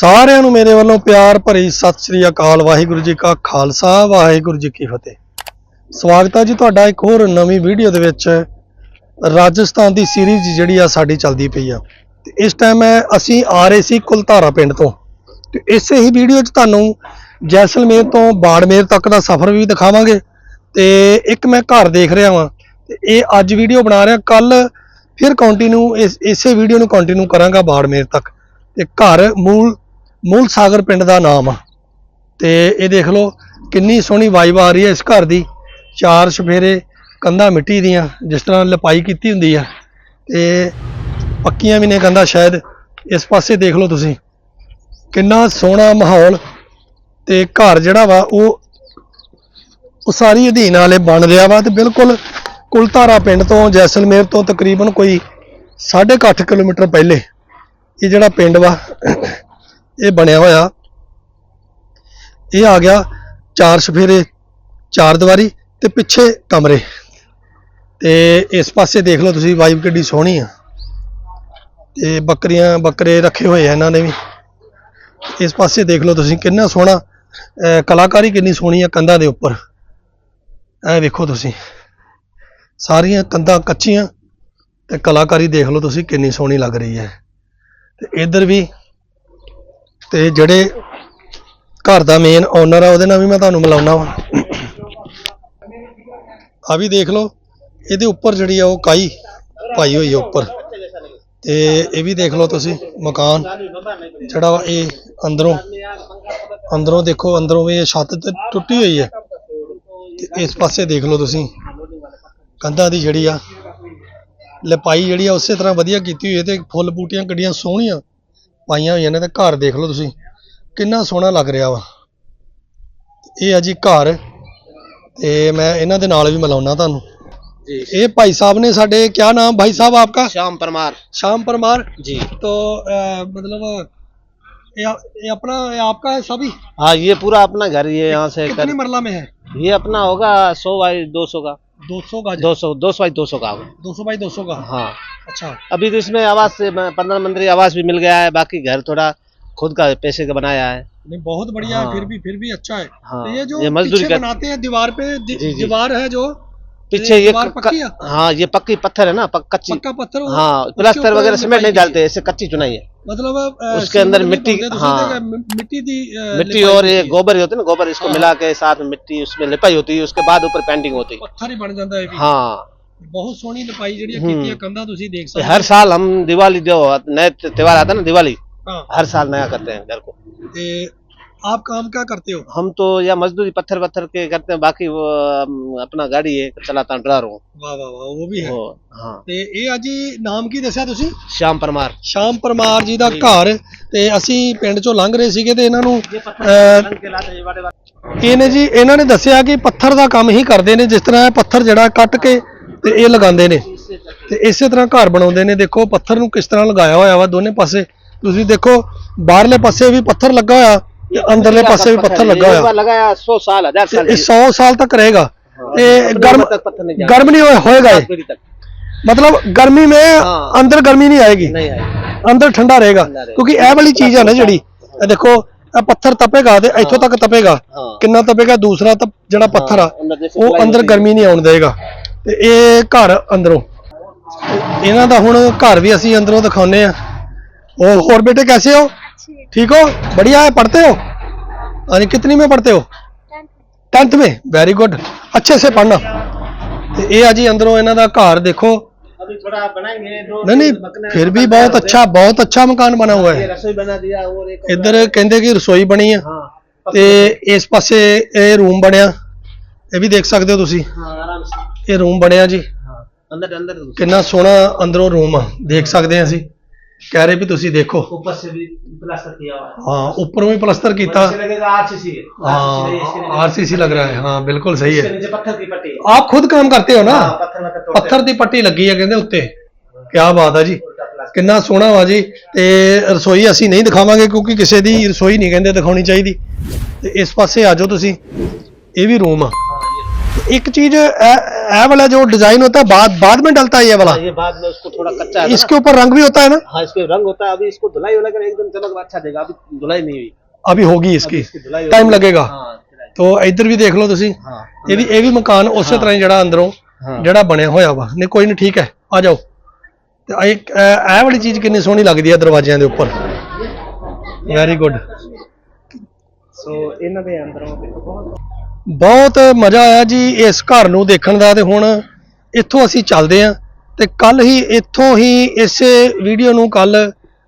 ਸਾਰਿਆਂ ਨੂੰ ਮੇਰੇ ਵੱਲੋਂ ਪਿਆਰ ਭਰੀ ਸਤਿ ਸ੍ਰੀ ਅਕਾਲ। ਵਾਹਿਗੁਰੂ ਜੀ ਕਾ ਖਾਲਸਾ, ਵਾਹਿਗੁਰੂ ਜੀ ਕੀ ਫਤਿਹ। ਸਵਾਗਤ ਹੈ ਜੀ ਤੁਹਾਡਾ ਇੱਕ ਹੋਰ ਨਵੀਂ ਵੀਡੀਓ ਦੇ ਵਿੱਚ। ਰਾਜਸਥਾਨ ਦੀ ਸੀਰੀਜ਼ ਜਿਹੜੀ ਆ ਸਾਡੀ ਚੱਲਦੀ ਪਈ ਆ। ਤੇ ਇਸ ਟਾਈਮ ਅਸੀਂ ਆ ਰਹੇ ਸੀ ਕੁਲਧਾਰਾ ਪਿੰਡ ਤੋਂ। ਤੇ ਇਸੇ ਹੀ ਵੀਡੀਓ 'ਚ ਤੁਹਾਨੂੰ ਜੈਸਲਮੇਰ ਤੋਂ ਬਾੜਮੇਰ ਤੱਕ ਦਾ ਸਫ਼ਰ ਵੀ ਦਿਖਾਵਾਂਗੇ। ਤੇ ਇੱਕ ਮੈਂ ਘਰ ਦੇਖ ਰਿਹਾ ਵਾਂ। ਤੇ ਇਹ ਅੱਜ ਵੀਡੀਓ ਬਣਾ ਰਿਹਾ। ਕੱਲ ਫਿਰ ਕੰਟੀਨਿਊ ਇਸ, ਇਸੇ ਵੀਡੀਓ ਨੂੰ ਕੰਟੀਨਿਊ ਕਰਾਂਗਾ ਬਾੜਮੇਰ ਤੱਕ। ਤੇ ਘਰ ਮੂਲ ਮੂਲ ਸਾਗਰ ਪਿੰਡ ਦਾ ਨਾਮ ਆ। ਤੇ ਇਹ ਦੇਖ ਲਓ ਕਿੰਨੀ ਸੋਹਣੀ ਵਾਈਬ ਆ ਰਹੀ ਹੈ ਇਸ ਘਰ ਦੀ। ਚਾਰ ਸਫੇਰੇ ਕੰਧਾਂ ਮਿੱਟੀ ਦੀਆਂ, ਜਿਸ ਤਰ੍ਹਾਂ ਲਪਾਈ ਕੀਤੀ ਹੁੰਦੀ ਆ। ਤੇ ਪੱਕੀਆਂ ਵੀ ਨੇ ਕੰਧਾਂ ਸ਼ਾਇਦ। ਇਸ ਪਾਸੇ ਦੇਖ ਲਓ ਤੁਸੀਂ। ਕਿੰਨਾ ਸੋਹਣਾ ਮਾਹੌਲ ਤੇ ਘਰ ਜਿਹੜਾ ਵਾ, ਉਹ ਉਸਾਰੀ ਅਧੀਨ ਵਾਲੇ ਬਣ ਰਿਹਾ ਵਾ ਤੇ ਬਿਲਕੁਲ ਕੁਲਧਾਰਾ ਪਿੰਡ ਤੋਂ, ਜੈਸਲਮੇਰ ਤੋਂ ਤਕਰੀਬਨ ਕੋਈ 8.5 ਕਿਲੋਮੀਟਰ ਪਹਿਲੇ ਇਹ ਜਿਹੜਾ ਪਿੰਡ ਵਾ ਇਹ ਬਣਿਆ ਹੋਇਆ। ਇਹ ਆ ਗਿਆ ਚਾਰ ਸਫੇਰੇ, ਚਾਰ ਦੀਵਾਰੀ ਤੇ ਪਿੱਛੇ ਕਮਰੇ। ਤੇ ਇਸ ਪਾਸੇ ਦੇਖ ਲਓ ਤੁਸੀਂ ਵਾਈਬ ਕਿੱਡੀ ਸੋਹਣੀ ਆ। ਤੇ ਬੱਕਰੀਆਂ, ਬੱਕਰੇ ਰੱਖੇ ਹੋਏ ਆ ਇਹਨਾਂ ਨੇ ਵੀ। ਇਸ ਪਾਸੇ ਦੇਖ ਲਓ ਤੁਸੀਂ, ਕਿੰਨਾ ਸੋਹਣਾ ਕਲਾਕਾਰੀ ਕਿੰਨੀ ਸੋਹਣੀ ਆ ਕੰਧਾਂ ਦੇ ਉੱਪਰ। ਇਹ ਵੇਖੋ ਤੁਸੀਂ, ਸਾਰੀਆਂ ਕੰਧਾਂ ਕੱਚੀਆਂ ਤੇ ਕਲਾਕਾਰੀ ਦੇਖ ਲਓ ਤੁਸੀਂ, ਕਿੰਨੀ ਸੋਹਣੀ ਲੱਗ ਰਹੀ ਹੈ। ਤੇ ਇਧਰ ਵੀ ਤੇ ਜਿਹੜੇ ਘਰ ਦਾ ਮੇਨ ਓਨਰ ਆ, ਉਹਦੇ ਨਾਲ ਵੀ ਮੈਂ ਤੁਹਾਨੂੰ ਮਿਲਾਉਣਾ ਵਾ। ਆ ਵੀ ਦੇਖ ਲਓ, ਇਹਦੇ ਉੱਪਰ ਜਿਹੜੀ ਆ ਉਹ ਕਾਈ ਪਾਈ ਹੋਈ ਆ ਉੱਪਰ। ਤੇ ਇਹ ਵੀ ਦੇਖ ਲਓ ਤੁਸੀਂ ਮਕਾਨ, ਜਿਹੜਾ ਵਾ ਇਹ ਅੰਦਰੋਂ ਅੰਦਰੋਂ ਦੇਖੋ, ਅੰਦਰੋਂ ਵੀ ਇਹ ਛੱਤ ਤੇ ਟੁੱਟੀ ਹੋਈ ਹੈ ਤੇ ਇਸ ਪਾਸੇ ਦੇਖ ਲਓ ਤੁਸੀਂ, ਕੰਧਾਂ ਦੀ ਜਿਹੜੀ ਆ, ਲਪਾਈ ਜਿਹੜੀ ਆ ਉਸੇ ਤਰ੍ਹਾਂ ਵਧੀਆ ਕੀਤੀ ਹੋਈ ਹੈ ਤੇ ਫੁੱਲ ਬੂਟੀਆਂ, ਗੱਡੀਆਂ ਸੋਹਣੀਆਂ। ਪਾਈਆਂ ਹੋਈਆਂ ਨੇ ਤੇ ਘਰ ਦੇਖ ਲਓ ਤੁਸੀਂ ਕਿੰਨਾ ਸੋਹਣਾ ਲੱਗ ਰਿਹਾ ਵਾ ਇਹ ਆ ਜੀ ਘਰ ਤੇ ਮੈਂ ਇਹਨਾਂ ਦੇ ਨਾਲ ਵੀ ਮਿਲਾਉਣਾ ਤੁਹਾਨੂੰ जी ਇਹ ਭਾਈ ਸਾਹਿਬ ਨੇ ਸਾਡੇ ਕੀ ਨਾਮ ਭਾਈ ਸਾਹਿਬ ਆਪਕਾ श्याम परमार श्याम परमार जी तो अ, मतलब ये, ये अपना ये आपका है सभी हाँ ये पूरा अपना घर ये यहाँ से कितनी कर मरला में है ये अपना होगा सौ बाई दो सौ का 200 गज दो सौ दो सौ बाई दो सौ का होगा 200 बाई 200 का हाँ अच्छा। अभी तो इसमें आवास प्रधानमंत्री आवास भी मिल गया है बाकी घर थोड़ा खुद का पैसे का बनाया है। नहीं बहुत बढ़िया हाँ। है। फिर भी फिर भी अच्छा है। तो हाँ। तो ये जो ये मजदूरी कर... बनाते हैं दीवार पे दीवार है जो पीछे ये पक्की है? हाँ ये पक्की पत्थर है ना पक, कच्ची। पक्का पत्थर हाँ प्लास्टर वगैरह सीमेंट नहीं डालते ऐसे कच्ची चुनाई है। मतलब उसके अंदर मिट्टी हाँ। मिट्टी दी मिट्टी और ये गोबर होते ना गोबर इसको हाँ। मिला के साथ मिट्टी उसमें लिपाई होती है उसके बाद ऊपर पेंटिंग होती है। हाँ। ਬਹੁਤ ਸੋਹਣੀ ਲਪਾਈ ਜਿਹੜੀਆਂ हम्म। ਕੀਤੀਆਂ ਕੰਧਾਂ ਤੁਸੀਂ ਦੇਖ ये ਸਕਦੇ हर साल हम दिवाली जो नए त्योहार आता है ना दिवाली हाँ हर साल नया करते हैं घर को ते आप काम क्या करते हो हम तो या मजदूरी पत्थर पत्थर के करते हैं बाकी वो अम, अपना गाड़ी है चलाता हूँ ड्राइवर हूँ ਵਾਹ ਵਾਹ ਵਾਹ ਉਹ ਵੀ ਹੈ वो हाँ ਤੇ ਇਹ ਅੱਜ ਹੀ ਨਾਮ ਕੀ ਦੱਸਿਆ ਤੁਸੀਂ श्याम परमार ਸ਼ਾਮ ਪਰਮਾਰ ਜੀ ਦਾ ਘਰ ਤੇ ਅਸੀਂ ਪਿੰਡ ਚੋਂ ਲੰਘ ਰਹੇ ਸੀਗੇ ਤੇ ਇਹਨਾਂ ਨੂੰ ਅਹ, ਇਹਨੇ ਜੀ ਇਹਨਾਂ ਨੇ ਦੱਸਿਆ ਕਿ ਪੱਥਰ ਦਾ ਕੰਮ ਹੀ ਕਰਦੇ ਨੇ ਜਿਸ ਤਰ੍ਹਾਂ ਇਹ ਪੱਥਰ ਜਿਹੜਾ ਕੱਟ ਕੇ ਤੇ ਇਹ ਲਗਾਉਂਦੇ ਨੇ। ਤੇ ਇਸੇ ਤਰ੍ਹਾਂ ਘਰ ਬਣਾਉਂਦੇ ਨੇ। ਦੇਖੋ ਪੱਥਰ ਨੂੰ ਕਿਸ ਤਰ੍ਹਾਂ ਲਗਾਇਆ ਹੋਇਆ ਵਾ ਦੋਨੇ ਪਾਸੇ। ਤੁਸੀਂ ਦੇਖੋ ਬਾਹਰਲੇ ਪਾਸੇ ਵੀ ਪੱਥਰ ਲੱਗਾ ਹੋਇਆ ਤੇ ਅੰਦਰਲੇ ਪਾਸੇ ਵੀ ਪੱਥਰ ਲੱਗਾ ਹੋਇਆ। ਲਗਾਇਆ 100 ਸਾਲ ਇਹ 100 ਸਾਲ ਤੱਕ ਰਹੇਗਾ। ਤੇ ਗਰਮ ਗਰਮ ਨਹੀਂ ਹੋਏਗਾ ਮਤਲਬ ਗਰਮੀ ਮੇ ਅੰਦਰ ਗਰਮੀ ਨਹੀਂ ਆਏਗੀ। ਅੰਦਰ ਠੰਡਾ ਰਹੇਗਾ। ਕਿਉਂਕਿ ਇਹ ਵਾਲੀ ਚੀਜ਼ ਹੈ ਨਾ ਜਿਹੜੀ। ਇਹ ਦੇਖੋ ਇਹ ਪੱਥਰ ਤਪੇਗਾ ਤੇ ਇੱਥੋਂ ਤੱਕ ਤਪੇਗਾ। ਕਿੰਨਾ ਤਪੇਗਾ? ਦੂਸਰਾ ਤਾਂ ਜਿਹੜਾ ਪੱਥਰ ਆ ਉਹ ਅੰਦਰ ਗਰਮੀ ਨਹੀਂ ਆਉਣ ਦੇਗਾ। ਤੇ ਇਹ ਘਰ ਅੰਦਰੋਂ ਤੇ ਇਹਨਾਂ ਦਾ ਹੁਣ ਘਰ ਵੀ ਅਸੀਂ ਅੰਦਰੋਂ ਦਿਖਾਉਨੇ ਆ और और बेटे कैसे हो ठीक हो बढ़िया है पढ़ते हो अरे कितनी में पढ़ते हो टेंथ में वेरी गुड अच्छे से पढ़ना ਤੇ ਇਹ ਆ ਜੀ ਅੰਦਰੋਂ ਇਹਨਾਂ ਦਾ ਘਰ ਦੇਖੋ अभी थोड़ा बनाएंगे दो नहीं नहीं मकान- फिर भी बहुत अच्छा बहुत अच्छा मकान बना हुआ ये है रसोई बना दिया और एक ਇੱਧਰ ਕਹਿੰਦੇ ਕਿ ਰਸੋਈ ਬਣੀ ਆ हाँ ਤੇ ਇਸ ਪਾਸੇ ਇਹ ਰੂਮ ਬਣਿਆ ਇਹ ਵੀ ਦੇਖ ਸਕਦੇ ਹੋ ਤੁਸੀਂ हाँ आराम से ਇਹ ਰੂਮ ਬਣਿਆ ਜੀ हाँ अंदर अंदर ਕਿੰਨਾ ਸੋਹਣਾ ਅੰਦਰੋਂ ਰੂਮ ਆ ਦੇਖ ਸਕਦੇ ਆ ਅਸੀਂ ਕਹਿ ਰਹੇ ਵੀ ਤੁਸੀਂ ਦੇਖੋ ऊपर से भी प्लास्टर किया हुआ है ਹਾਂ ਉੱਪਰੋਂ ਵੀ ਪਲਸਤਰ ਕੀਤਾ नीचे लगेगा आरसीसी हाँ आरसीसी लग रहा है हाँ बिल्कुल सही इसके है नीचे पत्थर की पट्टी है आप खुद काम करते हो ना हाँ, पत्थर वत्थर तोड़ते ਪੱਥਰ ਦੀ ਪੱਟੀ ਲੱਗੀ ਆ ਕਹਿੰਦੇ ਉੱਤੇ ਕੀ ਬਾਤ ਆ ਜੀ हैं, उल्टा प्लास्टर ਕਿੰਨਾ ਸੋਹਣਾ ਵਾ ਜੀ ਤੇ ਰਸੋਈ ਅਸੀਂ ਨਹੀਂ ਦਿਖਾਵਾਂਗੇ ਕਿਉਂਕਿ ਕਿਸੇ ਦੀ ਰਸੋਈ ਨਹੀਂ ਕਹਿੰਦੇ ਦਿਖਾਉਣੀ ਚਾਹੀਦੀ ਤੇ ਇਸ ਪਾਸੇ ਆ ਜਾਓ ਤੁਸੀਂ ਇਹ ਵੀ ਰੂਮ ਆ हाँ ये एक चीज ए ए वाला जो डिजाइन होता है बाद बाद में डलता है ये वाला हाँ, ये बाद में उसको थोड़ा कच्चा है ना। इसके ऊपर रंग भी होता है ना हाँ इस पे रंग होता है अभी इसको धुलाई वुलाई कर एकदम चमक अच्छा देगा अभी धुलाई नहीं हुई अभी होगी अभी इसकी इसकी धुलाई टाइम होगी। लगेगा हाँ धुलाई। ਤੋ ਇੱਧਰ ਵੀ ਦੇਖ ਲਓ ਤੁਸੀਂ हाँ ਇਹ ਵੀ ਇਹ ਵੀ ਮਕਾਨ ਉਸੇ ਤਰ੍ਹਾਂ ਹੀ ਜਿਹੜਾ ਅੰਦਰੋਂ ਹਾਂ। ਜਿਹੜਾ ਬਣਿਆ ਹੋਇਆ ਵਾ ਨਹੀਂ ਕੋਈ ਨਹੀਂ ਠੀਕ ਹੈ ਆ ਜਾਓ ਤੇ ਆਹ ਇੱਕ ਇਹ ਇਹ ਵਾਲੀ ਚੀਜ਼ ਕਿੰਨੀ ਸੋਹਣੀ ਲੱਗਦੀ ਹੈ ਦਰਵਾਜ਼ਿਆਂ ਦੇ ਉੱਪਰ ਵੈਰੀ ਗੁੱਡ ਸੋ ਇਹਨਾਂ ਦੇ ਅੰਦਰੋਂ ਦੇਖੋ ਬਹੁਤ ਬਹੁਤ ਮਜ਼ਾ ਆਇਆ ਜੀ ਇਸ ਘਰ ਨੂੰ ਦੇਖਣ ਦਾ ਤੇ ਹੁਣ ਇੱਥੋਂ ਅਸੀਂ ਚੱਲਦੇ ਆਂ ਤੇ ਕੱਲ ਹੀ ਇੱਥੋਂ ਹੀ ਇਸੇ ਵੀਡੀਓ ਨੂੰ ਕੱਲ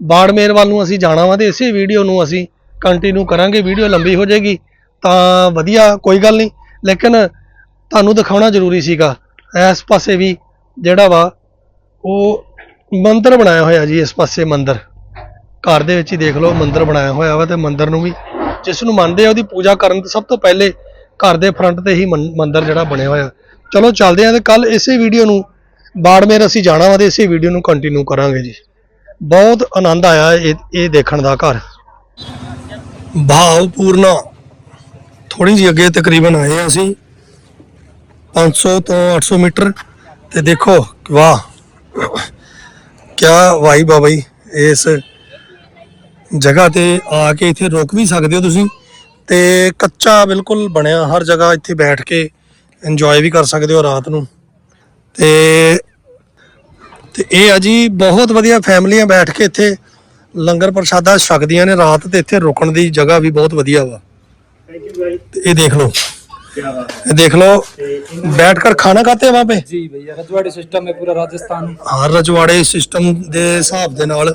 ਬਾੜਮੇਰ ਵੱਲ ਨੂੰ ਅਸੀਂ ਜਾਣਾ ਵਾ ਤੇ ਇਸੇ ਵੀਡੀਓ ਨੂੰ ਅਸੀਂ ਕੰਟੀਨਿਊ ਕਰਾਂਗੇ, ਵੀਡੀਓ ਲੰਬੀ ਹੋ ਜਾਏਗੀ ਤਾਂ ਵਧੀਆ ਕੋਈ ਗੱਲ ਨਹੀਂ, ਲੇਕਿਨ ਤੁਹਾਨੂੰ ਦਿਖਾਉਣਾ ਜ਼ਰੂਰੀ ਸੀਗਾ, ਇਸ ਪਾਸੇ ਵੀ ਜਿਹੜਾ ਵਾ ਉਹ ਮੰਦਿਰ ਬਣਾਇਆ ਹੋਇਆ ਜੀ, ਇਸ ਪਾਸੇ ਮੰਦਿਰ। ਘਰ ਦੇ ਵਿੱਚ ਹੀ ਦੇਖ ਲਓ, ਮੰਦਿਰ ਬਣਾਇਆ ਹੋਇਆ ਵਾ ਤੇ ਮੰਦਿਰ ਨੂੰ ਵੀ, ਜਿਸ ਨੂੰ ਮੰਨਦੇ ਆ ਉਹਦੀ ਪੂਜਾ ਕਰਨ ਤੋਂ ਸਭ ਤੋਂ ਪਹਿਲੇ ਘਰ ਦੇ ਫਰੰਟ ਤੇ ਹੀ ਮੰ- ਮੰਦਿਰ ਜਿਹੜਾ ਬਣਿਆ ਹੋਇਆ। ਚਲੋ ਚੱਲਦੇ ਆਂ ਤੇ ਕੱਲ ਇਸੇ ਵੀਡੀਓ ਨੂੰ, ਬਾੜਮੇਰ ਅਸੀਂ ਜਾਣਾ ਵਾ ਤੇ ਇਸੇ ਵੀਡੀਓ ਨੂੰ ਕੰਟੀਨਿਊ ਕਰਾਂਗੇ ਜੀ। ਬਹੁਤ ਆਨੰਦ ਆਇਆ ਇਹ ਇਹ ਦੇਖਣ ਦਾ ਘਰ। ਭਾਵਪੂਰਨਾ ਥੋੜੀ ਜਿਹੀ ਅੱਗੇ ਤਕਰੀਬਨ ਆਏ ਆ ਅਸੀਂ। 500 ਤੋਂ 800 ਮੀਟਰ। ਤੇ ਦੇਖੋ, ਵਾਹ, ਕਿਆ ਵਾਈਬ ਬਾਬਾ ਜੀ ਇਸ ਜਗ੍ਹਾ ਤੇ ਆ ਕੇ ਇੱਥੇ ਰੁਕ ਵੀ ਸਕਦੇ ਹੋ ਤੁਸੀਂ। ਤੇ ਕੱਚਾ ਬਿਲਕੁਲ ਬਣਿਆ ਹਰ ਜਗ੍ਹਾ ਇੱਥੇ ਬੈਠ ਕੇ ਇੰਜੋਏ ਵੀ ਕਰ ਸਕਦੇ ਹੋ ਰਾਤ ਨੂੰ ਤੇ ਤੇ ਇਹ ਆ ਜੀ ਬਹੁਤ ਵਧੀਆ ਫੈਮਲੀਆਂ ਬੈਠ ਕੇ ਇੱਥੇ ਲੰਗਰ ਪ੍ਰਸ਼ਾਦਾ ਛਕਦੀਆਂ ਨੇ ਰਾਤ ਤੇ ਇੱਥੇ ਰੁਕਣ ਦੀ ਜਗ੍ਹਾ ਵੀ ਬਹੁਤ ਵਧੀਆ ਵਾ ਤੇ ਇਹ ਦੇਖ ਲਓ ਇਹ ਦੇਖ ਲਓ बैठ कर खाना खाते हैं वहाँ पे जी भैया रजवाड़ी सिस्टम है पूरा राजस्थान ਹਾਂ ਰਜਵਾੜੇ ਸਿਸਟਮ ਦੇ ਹਿਸਾਬ ਦੇ ਨਾਲ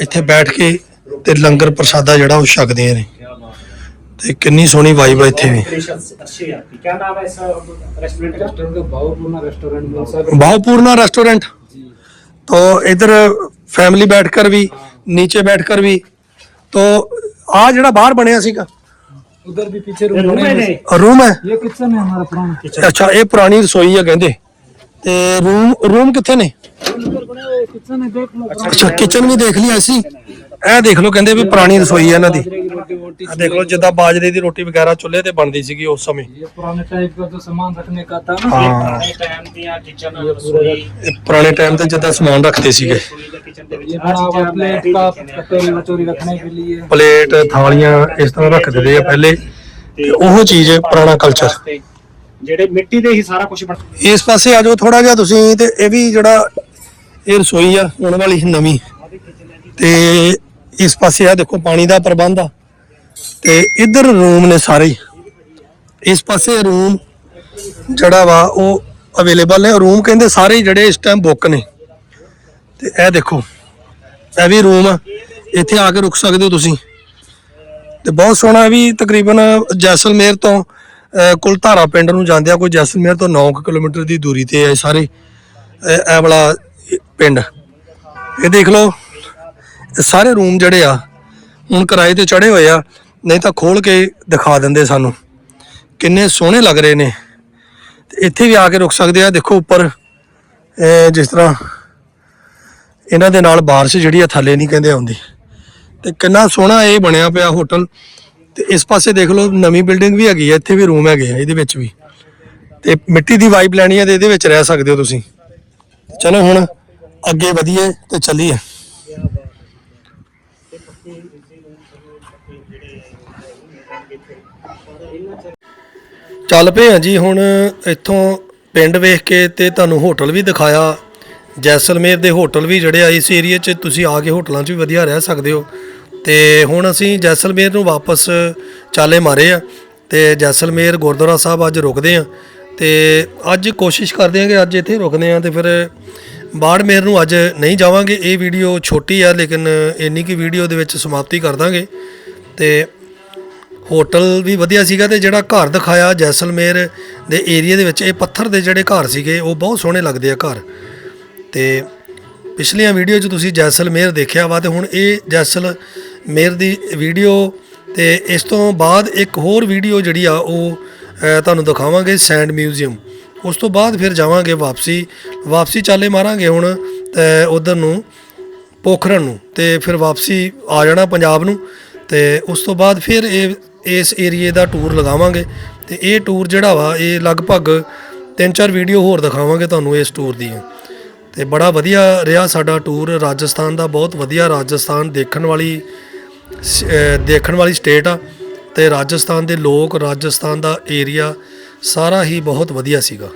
ਇੱਥੇ ਬੈਠ ਕੇ ਤੇ ਲੰਗਰ ਪ੍ਰਸ਼ਾਦਾ ਜਿਹੜਾ ਉਹ ਛਕਦੇ ਨੇ ਤੇ ਕਿੰਨੀ ਸੋਹਣੀ ਵਾਈਬ ਆ ਇੱਥੇ ਵੀ क्या नाम है सर रेस्टोरेंट का रेस्टोरेंट का भावपूर्ण रेस्टोरेंट में सब भावपूर्णा रेस्टोरेंट जी तो इधर फैमिली बैठकर भी नीचे बैठकर भी तो ਆ ਜਿਹੜਾ ਬਾਹਰ ਬਣਿਆ ਸੀਗਾ उधर भी पीछे रूम बने हैं। ਰੂਮ ਹੈ ये किचन है हमारा पुराना ਅੱਛਾ ਇਹ ਪੁਰਾਣੀ ਰਸੋਈ ਆ ਕਹਿੰਦੇ ਤੇ ਰੂਮ ਰੂਮ ਕਿੱਥੇ ਨੇ किचन है देख लो ਅੱਛਾ ਕਿਚਨ ਵੀ ਦੇਖ ਲਈ ਅਸੀਂ ਇਹ ਦੇਖ ਲਓ ਕਹਿੰਦੇ ਵੀ ਪੁਰਾਣੀ ਰਸੋਈ ਹੈ ਇਹਨਾਂ ਦੀ बाजरे की रोटी वोटी ਆਹ ਦੇਖ ਲਓ ਜਿੱਦਾਂ ਬਾਜਰੇ ਦੀ ਰੋਟੀ ਵਗੈਰਾ ਚੁੱਲ੍ਹੇ ਤੇ ਬਣਦੀ ਸੀਗੀ ਉਸ ਸਮੇਂ ये पुराने टाइप का जो सामान रखने का था ना ਹਾਂ टाइम दिया किचन रसोई ਇਹ ਪੁਰਾਣੇ ਟਾਈਮ ਤੇ ਜਿੱਦਾਂ ਸਮਾਨ ਰੱਖਦੇ ਸੀਗੇ किचन दे ये बना हुआ प्लेट का कटोरी वटोरी रखने के लिए ਪਲੇਟ ਥਾਲੀਆਂ ਇਸ ਤਰ੍ਹਾਂ ਰੱਖਦੇ ਰਹੇ ਆ ਪਹਿਲੇ ਤੇ ਉਹ ਚੀਜ਼ ਪੁਰਾਣਾ ਕਲਚਰ ਜਿਹੜੇ ਮਿੱਟੀ ਦੇ ਹੀ ਸਾਰਾ ਕੁਝ ਬਣ ਇਸ ਪਾਸੇ ਆ ਜਾਓ ਥੋੜਾ ਜਿਹਾ ਤੁਸੀਂ ਤੇ ਇਹ ਵੀ ਜਿਹੜਾ ਇਹ ਰਸੋਈ ਆ ਹੁਣ ਵਾਲੀ ਨਵੀਂ ਤੇ ਇਸ ਪਾਸੇ ਆ ਦੇਖੋ ਪਾਣੀ ਦਾ ਪ੍ਰਬੰਧ ਆ। ਤੇ ਇੱਧਰ ਰੂਮ ਨੇ ਸਾਰੇ। ਹੀ। ਇਸ ਪਾਸੇ ਰੂਮ ਜਿਹੜਾ ਵਾ ਉਹ ਅਵੇਲੇਬਲ ਨੇ। ਰੂਮ ਕਹਿੰਦੇ ਸਾਰੇ ਜਿਹੜੇ ਇਸ ਟਾਈਮ ਬੁੱਕ ਨੇ। ਤੇ ਇਹ ਦੇਖੋ, ਇਹ ਵੀ ਰੂਮ ਆ। ਇੱਥੇ ਆ ਕੇ ਰੁਕ ਸਕਦੇ ਹੋ ਤੁਸੀਂ। ਤੇ ਬਹੁਤ ਸੋਹਣਾ ਵੀ ਤਕਰੀਬਨ ਜੈਸਲਮੇਰ ਤੋਂ ਕੁਲਧਾਰਾ ਪਿੰਡ ਨੂੰ ਜਾਂਦੇ ਆ। ਕੋਈ ਜੈਸਲਮੇਰ ਤੋਂ 9 ਕਿਲੋਮੀਟਰ ਦੀ ਦੂਰੀ ਤੇ ਹੈ ਸਾਰੇ। ਇਹ ਵਾਲਾ ਪਿੰਡ। ਇਹ ਦੇਖ ਲਓ। ਇਹ ਸਾਰੇ ਰੂਮ ਜਿਹੜੇ ਆ, ਹੁਣ ਕਿਰਾਏ ਤੇ ਚੜੇ ਹੋਏ ਆ, ਨਹੀਂ ਤਾਂ ਖੋਲ ਕੇ ਦਿਖਾ ਦਿੰਦੇ ਸਾਨੂੰ। ਕਿੰਨੇ ਸੋਹਣੇ ਲੱਗ ਰਹੇ ਨੇ। ਤੇ ਇੱਥੇ ਵੀ ਆ ਕੇ ਰੁਕ ਸਕਦੇ ਆ। ਦੇਖੋ ਉੱਪਰ ਜਿਸ ਤਰ੍ਹਾਂ ਇਹਨਾਂ ਦੇ ਨਾਲ ਬਾਰਿਸ਼ ਜਿਹੜੀ ਆ, ਥੱਲੇ ਨਹੀਂ ਕਹਿੰਦੇ ਆਉਂਦੀ। ਤੇ ਕਿੰਨਾ ਸੋਹਣਾ ਇਹ ਬਣਿਆ ਪਿਆ ਹੋਟਲ। ਤੇ ਇਸ ਪਾਸੇ ਦੇਖ ਲਓ, ਨਵੀਂ ਬਿਲਡਿੰਗ ਵੀ ਹੈਗੀ ਆ। ਇੱਥੇ ਵੀ ਰੂਮ ਹੈਗੇ ਆ, ਇਹਦੇ ਵਿੱਚ ਵੀ। ਤੇ ਮਿੱਟੀ ਦੀ ਵਾਈਬ ਲੈਣੀ ਹੈ ਤੇ ਇਹਦੇ ਵਿੱਚ ਰਹਿ ਸਕਦੇ ਹੋ ਤੁਸੀਂ। ਚਲੋ ਹੁਣ ਅੱਗੇ ਵਧੀਏ ਤੇ ਚੱਲੀਏ। ਚੱਲ ਪਏ ਆ ਜੀ, ਹੁਣ ਇੱਥੋਂ ਪਿੰਡ ਵੇਖ ਕੇ ਤੇ ਤੁਹਾਨੂੰ ਹੋਟਲ ਵੀ ਦਿਖਾਇਆ। ਜੈਸਲਮੇਰ ਦੇ ਹੋਟਲ ਵੀ ਜਿਹੜੇ ਆ, ਇਸ ਏਰੀਆ 'ਚ ਤੁਸੀਂ ਆ ਕੇ ਹੋਟਲਾਂ 'ਚ ਵੀ ਵਧੀਆ ਰਹਿ ਸਕਦੇ ਹੋ। ਤੇ ਹੁਣ ਅਸੀਂ ਜੈਸਲਮੇਰ ਨੂੰ ਵਾਪਸ ਚਾਲੇ ਮਾਰੇ ਆ ਤੇ ਜੈਸਲਮੇਰ ਗੁਰਦੁਆਰਾ ਸਾਹਿਬ ਅੱਜ ਰੁਕਦੇ ਆ। ਤੇ ਅੱਜ ਕੋਸ਼ਿਸ਼ ਕਰਦੇ ਆ ਕਿ ਅੱਜ ਇੱਥੇ ਰੁਕਦੇ ਆ ਤੇ ਫਿਰ ਬਾੜਮੇਰ ਨੂੰ ਅੱਜ ਨਹੀਂ ਜਾਵਾਂਗੇ। ਇਹ ਵੀਡੀਓ ਛੋਟੀ ਆ, ਲੇਕਿਨ ਇੰਨੀ ਕੀ ਵੀਡੀਓ ਦੇ ਵਿੱਚ ਸਮਾਪਤੀ ਕਰ ਦਾਂਗੇ। ਤੇ ਹੋਟਲ ਵੀ ਵਧੀਆ ਸੀਗਾ ਤੇ ਜਿਹੜਾ ਘਰ ਦਿਖਾਇਆ ਜੈਸਲਮੇਰ ਦੇ ਏਰੀਆ ਦੇ ਵਿੱਚ, ਇਹ ਪੱਥਰ ਦੇ ਜਿਹੜੇ ਘਰ ਸੀਗੇ, ਉਹ ਬਹੁਤ ਸੋਹਣੇ ਲੱਗਦੇ ਆ ਘਰ। ਤੇ ਪਿਛਲੀਆਂ ਵੀਡੀਓ 'ਚ ਤੁਸੀਂ ਜੈਸਲਮੇਰ ਦੇਖਿਆ ਵਾ ਤੇ ਹੁਣ ਇਹ ਜੈਸਲਮੇਰ ਦੀ ਵੀਡੀਓ ਤੇ ਇਸ ਤੋਂ ਬਾਅਦ ਇੱਕ ਹੋਰ ਵੀਡੀਓ ਜਿਹੜੀ ਆ, ਉਹ ਤੁਹਾਨੂੰ ਦਿਖਾਵਾਂਗੇ, ਸੈਂਡ ਮਿਊਜ਼ੀਅਮ। ਉਸ ਤੋਂ ਬਾਅਦ ਫਿਰ ਜਾਵਾਂਗੇ ਵਾਪਸੀ। ਵਾਪਸੀ ਚਾਲੇ ਮਾਰਾਂਗੇ ਹੁਣ, ਤੇ ਉਧਰ ਨੂੰ, ਪੋਖਰਨ ਨੂੰ। ਤੇ ਫਿਰ ਵਾਪਸੀ ਆ ਜਾਣਾ ਪੰਜਾਬ ਨੂੰ। ਤੇ ਉਸ ਤੋਂ ਬਾਅਦ ਫਿਰ ਇਹ, ਇਸ ਏਰੀਏ ਦਾ ਟੂਰ ਲਗਾਵਾਂਗੇ। ਤੇ ਇਹ ਟੂਰ ਜਿਹੜਾ ਵਾ, ਇਹ ਲਗਭਗ ਤਿੰਨ ਚਾਰ ਵੀਡੀਓ ਹੋਰ ਦਿਖਾਵਾਂਗੇ ਤੁਹਾਨੂੰ ਇਸ ਟੂਰ ਦੀਆਂ ਤੇ ਬੜਾ ਵਧੀਆ ਰਿਹਾ ਸਾਡਾ ਟੂਰ ਰਾਜਸਥਾਨ ਦਾ ਬਹੁਤ ਵਧੀਆ ਰਾਜਸਥਾਨ ਦੇਖਣ ਵਾਲੀ ਦੇਖਣ ਵਾਲੀ ਸਟੇਟ ਆ। ਤੇ ਰਾਜਸਥਾਨ ਦੇ ਲੋਕ, ਰਾਜਸਥਾਨ ਦਾ ਏਰੀਆ ਸਾਰਾ ਹੀ ਬਹੁਤ ਵਧੀਆ ਸੀਗਾ।